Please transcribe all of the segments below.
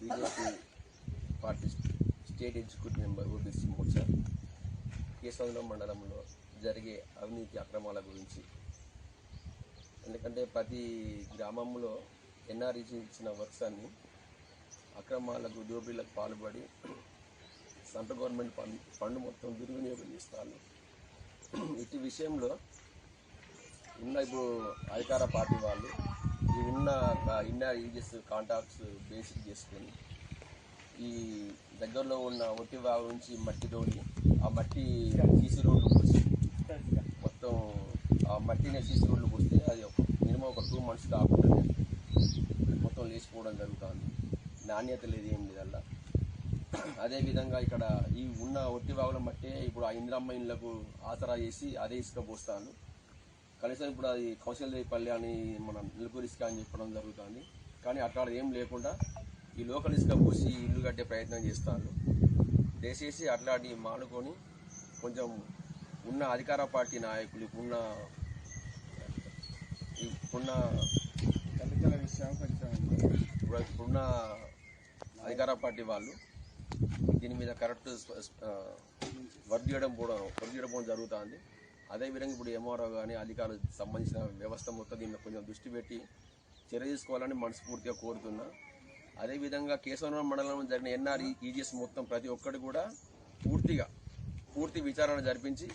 BJP party state executive member OBC Morcha Keshavaram మండలంలో జరిగే అవినీతి అక్రమాల గురించి. ఎందుకంటే ప్రతి గ్రామంలో ఎన్ఆర్ఈసీ ఇచ్చిన వర్క్స్ అన్ని అక్రమాలకు దోపిడీలకు పాల్పడి సెంట్రల్ గవర్నమెంట్ ఫండ్ ఫండ్ మొత్తం దుర్వినియోగం చేస్తాను ఇటు విషయంలో ఉన్న ఇప్పుడు అధికార పార్టీ వాళ్ళు ఉన్న ఇన్నర్ యూజెస్ కాంటాక్ట్స్ బేసిక్ చేసుకొని ఈ దగ్గరలో ఉన్న ఒట్టి వాగు నుంచి మట్టి తోడి ఆ మట్టి సీసీ రోడ్లు పోసి మొత్తం ఆ మట్టిని సీసీ రోడ్లు పోస్తే అది ఒక మినిమం ఒక టూ మంత్స్ కాకుండా మొత్తం లేచిపోవడం జరుగుతుంది. నాణ్యత లేదు ఏం లేదు అలా. అదేవిధంగా ఇక్కడ ఈ ఉన్న ఒట్టి వాగుల మట్టే ఇప్పుడు ఆ ఇంద్రమ్మ ఇళ్ళకు ఆసరా చేసి అదే ఇసుక పోస్తాను కనీసం ఇప్పుడు అది కౌశల్ పల్లె అని మన నిలుపురు ఇసుక అని చెప్పడం జరుగుతుంది. కానీ అట్లా ఏం లేకుండా ఈ లోకల్ ఇసుక పోసి ఇల్లు కట్టే ప్రయత్నం చేస్తాను దయచేసి అట్లాంటి మానుకొని కొంచెం ఉన్న అధికార పార్టీ నాయకులు ఇప్పుడున్న ఇప్పుడున్న దళితుల విషయం కొంచెం ఇప్పుడు ఇప్పుడున్న అధికార పార్టీ వాళ్ళు దీని మీద కరెక్ట్ వర్క్ చేయడం కూడా వర్క్ చేయడం జరుగుతుంది. అదేవిధంగా ఇప్పుడు ఎంఆర్ఓ కానీ అధికారులకు సంబంధించిన వ్యవస్థ మొత్తం దీని కొంచెం దృష్టి పెట్టి చర్య తీసుకోవాలని మనస్ఫూర్తిగా కోరుతున్నా. అదేవిధంగా కేశవరం మండలంలో జరిగిన ఎన్ఆర్ ఈజీఎస్ మొత్తం ప్రతి ఒక్కటి కూడా పూర్తిగా పూర్తి విచారణ జరిపించి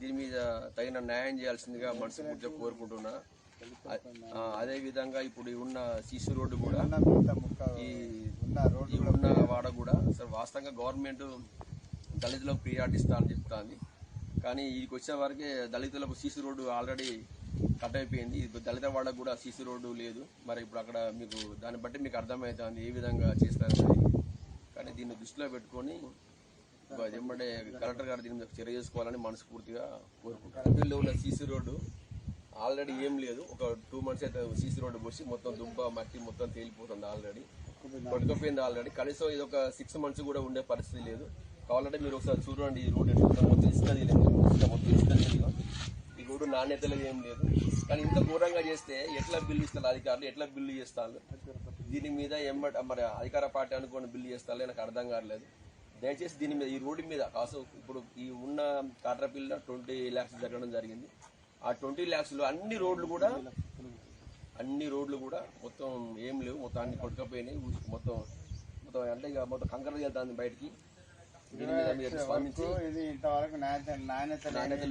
దీని మీద తగిన న్యాయం చేయాల్సిందిగా మనస్ఫూర్తిగా కోరుకుంటున్నా. ఆ, అదేవిధంగా ఇప్పుడు ఉన్న సీసీ రోడ్డు కూడా ఈ ఉన్న రోడ్డు ఈ ఉన్న వాడ కూడా అసలు వాస్తవంగా గవర్నమెంట్ దళితులకు ప్రియారిటీ ఇస్తా అని చెప్తాంది. కానీ వీడికి వచ్చే వరకే దళితులకు సీసీ రోడ్డు ఆల్రెడీ కట్ అయిపోయింది. దళిత వాడకు కూడా సీసీ రోడ్డు లేదు. మరి ఇప్పుడు అక్కడ మీకు దాన్ని బట్టి మీకు అర్థమవుతుంది ఏ విధంగా చేస్తారనేది కానీ దీన్ని దృష్టిలో పెట్టుకొని ఏమంటే కలెక్టర్ గారు దీని మీద చర్య చేసుకోవాలని మనస్ఫూర్తిగా కోరుకుంటారు ఉన్న సీసీ రోడ్డు ఆల్రెడీ ఏం లేదు. ఒక టూ మంత్స్ అయితే సీసీ రోడ్డు పోసి మొత్తం దుబ్బ మట్టి మొత్తం తేలిపోతుంది ఆల్రెడీ. కొట్టుకుపోయింది ఆల్రెడీ. కనీసం ఇది ఒక సిక్స్ మంత్స్ కూడా ఉండే పరిస్థితి లేదు. కావాలంటే మీరు ఒకసారి చూడండి ఈ రోడ్ ఎట్లా మొత్తం ఇసుక తీయలేదు మొత్తం ఇసుక తీయలేదు ఈ రోడ్డు నాణ్యతలో ఏం లేదు. కానీ ఇంత ఘోరంగా చేస్తే ఎట్లా బిల్లు ఇస్తారు అధికారులు? ఎట్లా బిల్లు చేస్తారు? దీని మీద ఎమ్మట మరి అధికార పార్టీ అనుకోని బిల్లు చేస్తారు నాకు అర్థం కావట్లేదు. దయచేసి దీని మీద ఈ రోడ్డు మీద కాసు ఇప్పుడు ఈ ఉన్న కాట్రపిల్ల ట్వంటీ ల్యాక్స్ జరగడం జరిగింది. ఆ ట్వంటీ ల్యాక్స్లో అన్ని రోడ్లు కూడా అన్ని రోడ్లు కూడా మొత్తం ఏం లేవు. మొత్తం అన్ని కొట్టుకపోయినాయి. మొత్తం మొత్తం అంటే ఇక మొత్తం కంకర వెళ్తాంది బయటికి. ఇది ఇంతవరకు నాణ్యత నాణ్యత